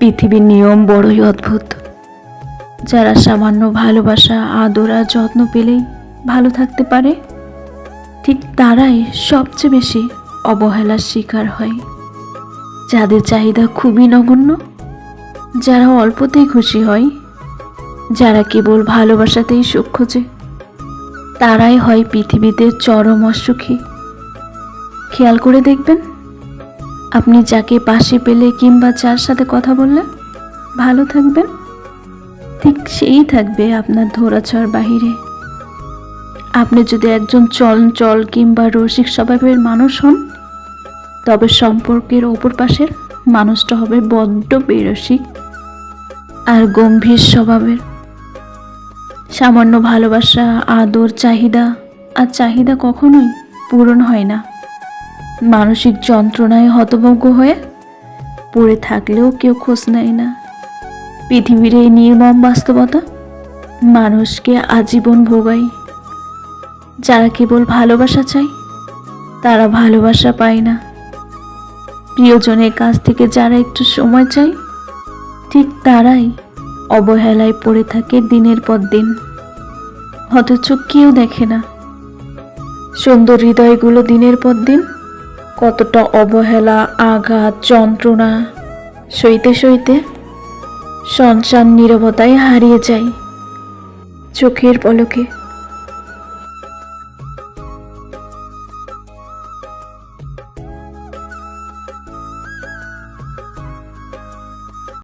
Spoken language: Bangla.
পৃথিবীর নিয়ম বড়ই অদ্ভুত। যারা সামান্য ভালোবাসা, আদর আর যত্ন পেলেই ভালো থাকতে পারে, ঠিক তারাই সবচেয়ে বেশি অবহেলার শিকার হয়। যাদের চাহিদা খুবই নগণ্য, যারা অল্পতেই খুশি হয়, যারা কেবল ভালোবাসাতেই সুখ খোঁজে, তারাই হয় পৃথিবীতে চরম অসুখী। খেয়াল করে দেখবেন আপনি যাকে পাশে পেলে কিংবা যার সাথে কথা বললে ভালো থাকবেন। ঠিক সেই থাকবে আপনার ধরাছর বাহিরে। আপনি যদি একজন চলচল কিংবা রসিক স্বভাবের মানুষ হন, তবে সম্পর্কের ওপর পাশের মানুষটা হবে বড্ড বেরসিক আর গম্ভীর স্বভাবের। সামান্য ভালোবাসা, আদর, চাহিদা, আর চাহিদা কখনোই পূরণ হয় না। মানসিক যন্ত্রণায় হতভম্ব হয়ে পড়ে থাকলেও কেউ খোঁজ নেয় না। পৃথিবীর এই নির্মম বাস্তবতা মানুষকে আজীবন ভোগায়। যারা কেবল ভালোবাসা চায়, তারা ভালোবাসা পায় না। প্রিয়জনের কাছ থেকে যারা একটু সময় চায়, ঠিক তারাই অবহেলায় পড়ে থাকে দিনের পর দিন। অথচ কেউ দেখে না। সুন্দর হৃদয়গুলো দিনের পর দিন কতটা অবহেলা আঘাত যন্ত্রণা। সইতে সইতে সঞ্চার নিরবতায় হারিয়ে যায়। চোখের পলকে